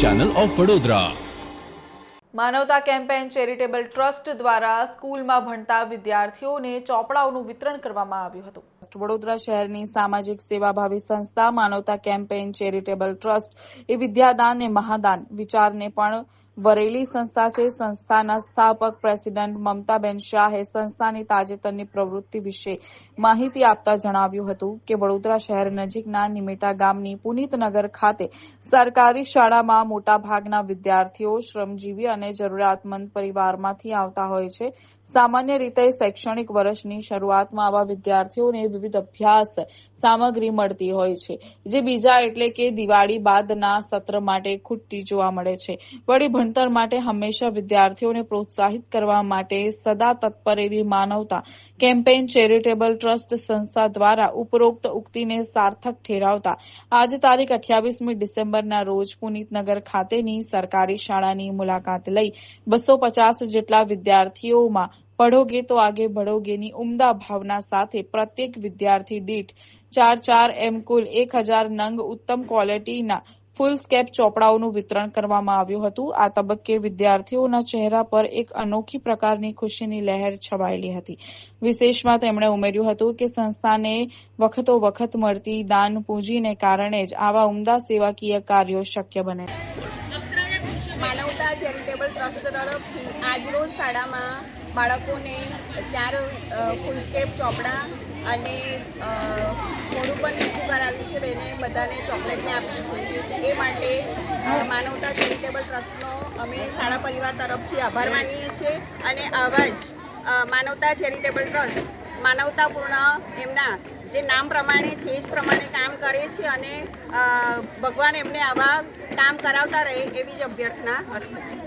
Channel of Vadodara માનવતા campaign charitable trust દ્વારા સ્કૂલમાં ભણતા વિદ્યાર્થીઓને ચોપડાઓનું વિતરણ કરવામાં આવ્યું હતું. વડોદરા શહેરની સામાજિક સેવાભાવી સંસ્થા માનવતા કેમ્પેન ચેરિટેબલ ટ્રસ્ટ એ વિદ્યાદાન અને મહાદાન વિચારને પણ વરેલી સંસ્થા છે. સંસ્થાના સ્થાપક પ્રેસિડેન્ટ મમતાબેન શાહે સંસ્થાની તાજેતરની પ્રવૃત્તિ વિશે માહિતી આપતા જણાવ્યું હતું કે વડોદરા શહેર નજીકના નિમેટા ગામની પુનિતનગર ખાતે સરકારી શાળામાં મોટાભાગના વિદ્યાર્થીઓ શ્રમજીવી અને જરૂરિયાતમંદ પરિવારમાંથી આવતા હોય છે. સામાન્ય રીતે શૈક્ષણિક વર્ષની શરૂઆતમાં આવા વિદ્યાર્થીઓને વિવિધ અભ્યાસ સામગ્રી મળતી હોય છે, જે બીજા એટલે કે દિવાળી બાદના સત્ર માટે ખૂટતી જોવા મળે છે. વળી ભણતર માટે હંમેશા વિદ્યાર્થીઓને પ્રોત્સાહિત કરવા માટે સદા તત્પર એવી માનવતા કેમ્પેઇન ચેરિટેબલ ટ્રસ્ટ સંસ્થા દ્વારા ઉપરોક્ત ઉક્તિને સાર્થક ઠેરાવતા. આજે તારીખ અઠ્યાવીસમી ડિસેમ્બરના રોજ પુનિતનગર ખાતેની સરકારી શાળાની મુલાકાત લઈ બસો પચાસ જેટલા વિદ્યાર્થીઓમાં પઢોગે તો આગે ભળોગેની ઉમદા ભાવના સાથે પ્રત્યેક વિદ્યાર્થી દીઠ ચાર ચાર એમ કુલ એક હજાર નંગ ઉત્તમ ક્વોલિટીના ફૂલ સ્કેપ ચોપડાઓનું વિતરણ કરવામાં આવ્યું હતું. આ તબક્કે વિદ્યાર્થીઓના ચહેરા પર એક અનોખી પ્રકારની ખુશીની લહેર છવાયેલી હતી. વિશેષમાં તેમણે ઉમેર્યું હતું કે સંસ્થાને વખતો વખત મળતી દાન પૂંજીને કારણે જ આવા ઉમદા સેવાકીય કાર્યો શક્ય બને. માનવતા ચેરિટેબલ ટ્રસ્ટ તરફથી આજરોજ શાળામાં બાળકોને ચાર ફૂલસ્કેપ ચોપડા અને થોડું પણ મીઠું કરાવ્યું છે એને બધાને ચોકલેટને આપી છે. એ માટે માનવતા ચેરિટેબલ ટ્રસ્ટનો અમે શાળા પરિવાર તરફથી આભાર માનીએ છીએ અને આવા જ માનવતા ચેરિટેબલ ટ્રસ્ટ માનવતાપૂર્ણ એમના જે નામ પ્રમાણે છે, એ જ પ્રમાણે કામ કરે છે અને ભગવાન એમને આવા કામ કરાવતા રહે એવી જ અભ્યર્થના હશે.